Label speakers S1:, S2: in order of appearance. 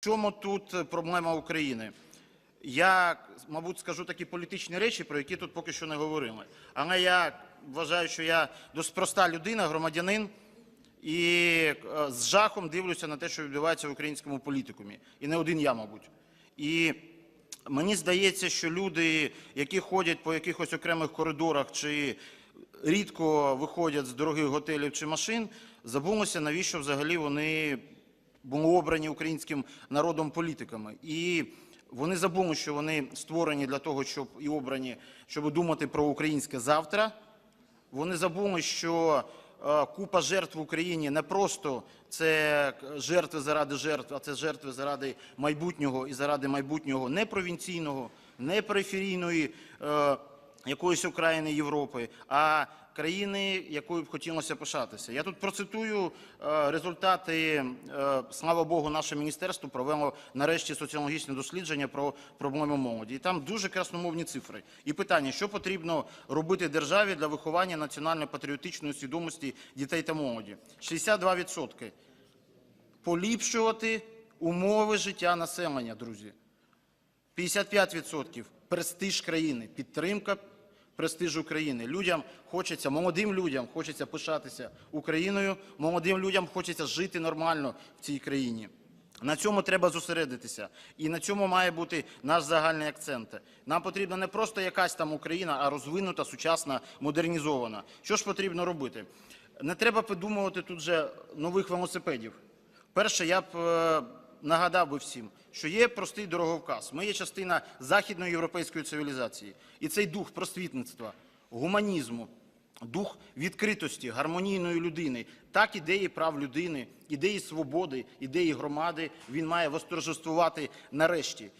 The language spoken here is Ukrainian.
S1: чому тут е, проблема України? Я, мабуть, скажу такі політичні речі, про які тут поки що не говорили. Але я вважаю, що я досить проста людина, громадянин, і е, з жахом дивлюся на те, що відбувається в українському політикумі. І не один я, мабуть. І мені здається, що люди, які ходять по якихось окремих коридорах чи рідко виходять з дорогих готелів чи машин, забулося, навіщо взагалі вони були обрані українським народом політиками. І вони забули, що вони створені для того, щоб і обрані, щоб думати про українське завтра. Вони забули, що е, купа жертв в Україні не просто це жертви заради жертв, а це жертви заради майбутнього і заради майбутнього не провінційного, не периферійної е, якоїсь України Європи, а країни, якою б хотілося пишатися. Я тут процитую е, результати, е, слава Богу, наше міністерство провело нарешті соціологічне дослідження про проблеми молоді. І там дуже красномовні цифри. І питання, що потрібно робити державі для виховання національно-патріотичної свідомості дітей та молоді. 62% поліпшувати умови життя населення, друзі. 55% престиж країни, підтримка престижу країни. Людям хочеться, молодим людям хочеться пишатися Україною, молодим людям хочеться жити нормально в цій країні. На цьому треба зосередитися. І на цьому має бути наш загальний акцент. Нам потрібна не просто якась там Україна, а розвинута, сучасна, модернізована. Що ж потрібно робити? Не треба придумувати тут же нових велосипедів. Перше, я б е, нагадав би всім, що є простий дороговказ. Ми є частина західної європейської цивілізації. І цей дух просвітництва, гуманізму, дух відкритості, гармонійної людини, так ідеї прав людини, ідеї свободи, ідеї громади, він має восторжествувати нарешті.